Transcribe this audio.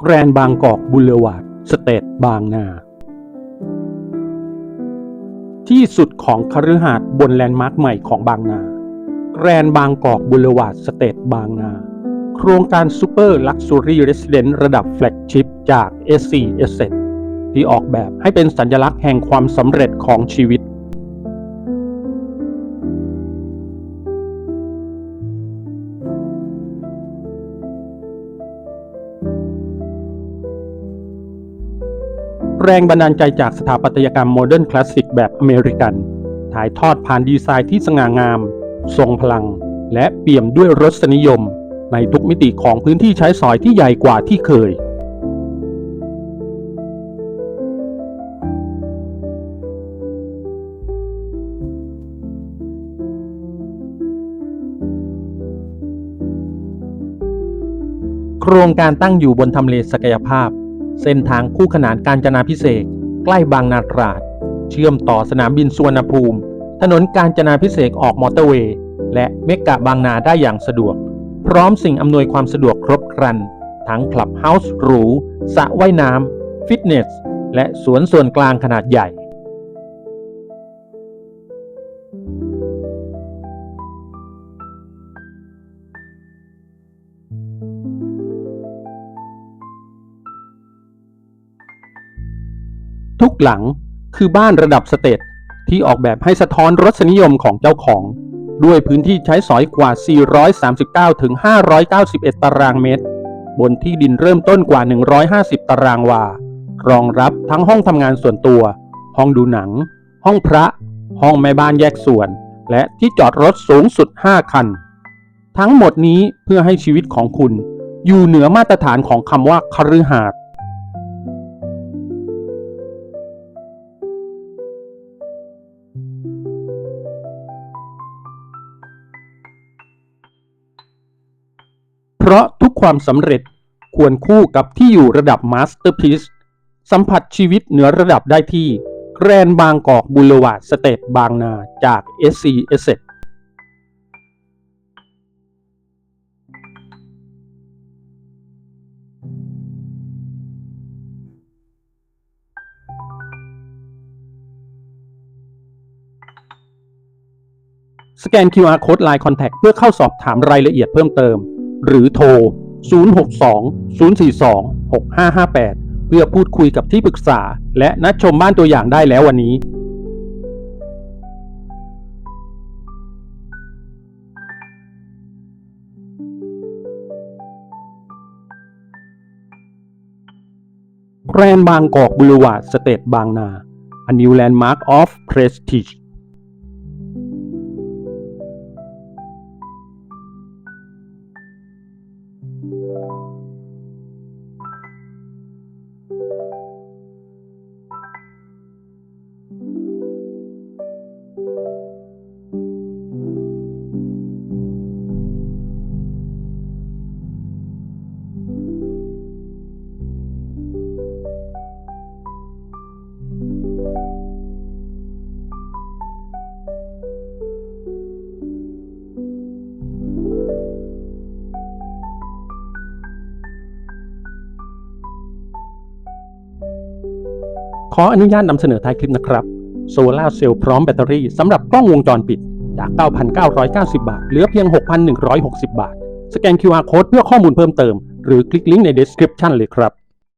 แกรนบางกอกบูเลวาร์ดสเตทบางนา ที่สุดของคฤหาสน์บนแลนด์มาร์คใหม่ของบางนา แกรนบางกอกบูเลวาร์ดสเตทบางนา โครงการซูเปอร์ลักซ์รี่เรสเดนต์ระดับแฟลกชิพจาก SC Asset ที่ออกแบบให้เป็นสัญลักษณ์แห่งความสำเร็จของชีวิต แรงบันดาลใจจากสถาปัตยกรรมโมเดิร์นคลาสสิกแบบอเมริกัน ถ่ายทอดผ่านดีไซน์ที่สง่างาม ทรงพลัง และเปี่ยมด้วยรสนิยม ในทุกมิติของพื้นที่ใช้สอยที่ใหญ่กว่าที่เคย โครงการตั้งอยู่บนทำเลศักยภาพ เส้นทางคู่ขนานการจนาพิเศษใกล้บางนาตราด เชื่อมต่อสนามบินสุวรรณภูมิ ถนนการจนาพิเศษออกมอเตอร์เวย์ และเมกะบางนาได้อย่างสะดวก พร้อมสิ่งอำนวยความสะดวกครบครัน ทั้งคลับเฮาส์หรูสระว่ายน้ำ ฟิตเนส และสวนส่วนกลางขนาดใหญ่ ทุกหลังคือบ้านระดับสเตทที่ออกแบบให้สะท้อนรสนิยมของเจ้าของ ด้วยพื้นที่ใช้สอยกว่า 439 ถึง 591 ตารางเมตร บนที่ดินเริ่มต้นกว่า 150 ตารางวา รองรับทั้งห้องทำงานส่วนตัว ห้องดูหนัง ห้องพระ ห้องแม่บ้านแยกส่วน และที่จอดรถสูงสุด 5 คัน ทั้งหมดนี้เพื่อให้ชีวิตของคุณ อยู่เหนือมาตรฐานของคำว่าคฤหาสน์ เพราะทุกความสำเร็จควรคู่กับที่อยู่ระดับมาสเตอร์พี e สัมผัสชีวิตเหนือระดับได้ที่แกรนบางกอกบูเลวาดสเตทบางนาจาก SC Asset สแกน QR Code Line Contact เพื่อเข้าสอบถามรายละเอียดเพิ่มเติม หรือโทร 062 042 6558 เพื่อพูดคุยกับที่ปรึกษา และนัดชมบ้านตัวอย่างได้แล้ววันนี้แกรนด์บางกอกบูรวาร์ดสเตทบางนา a new landmark of prestige you ขออนุญาตนำเสนอท้ายคลิปนะครับโซลาเซลล์พร้อมแบตเตอรี่สำหรับกล้องวงจรปิดจาก 9,990 บาท เหลือเพียง 6,160 บาท สแกน QR Code เพื่อข้อมูลเพิ่มเติม หรือคลิกลิงก์ใน description เลยครับ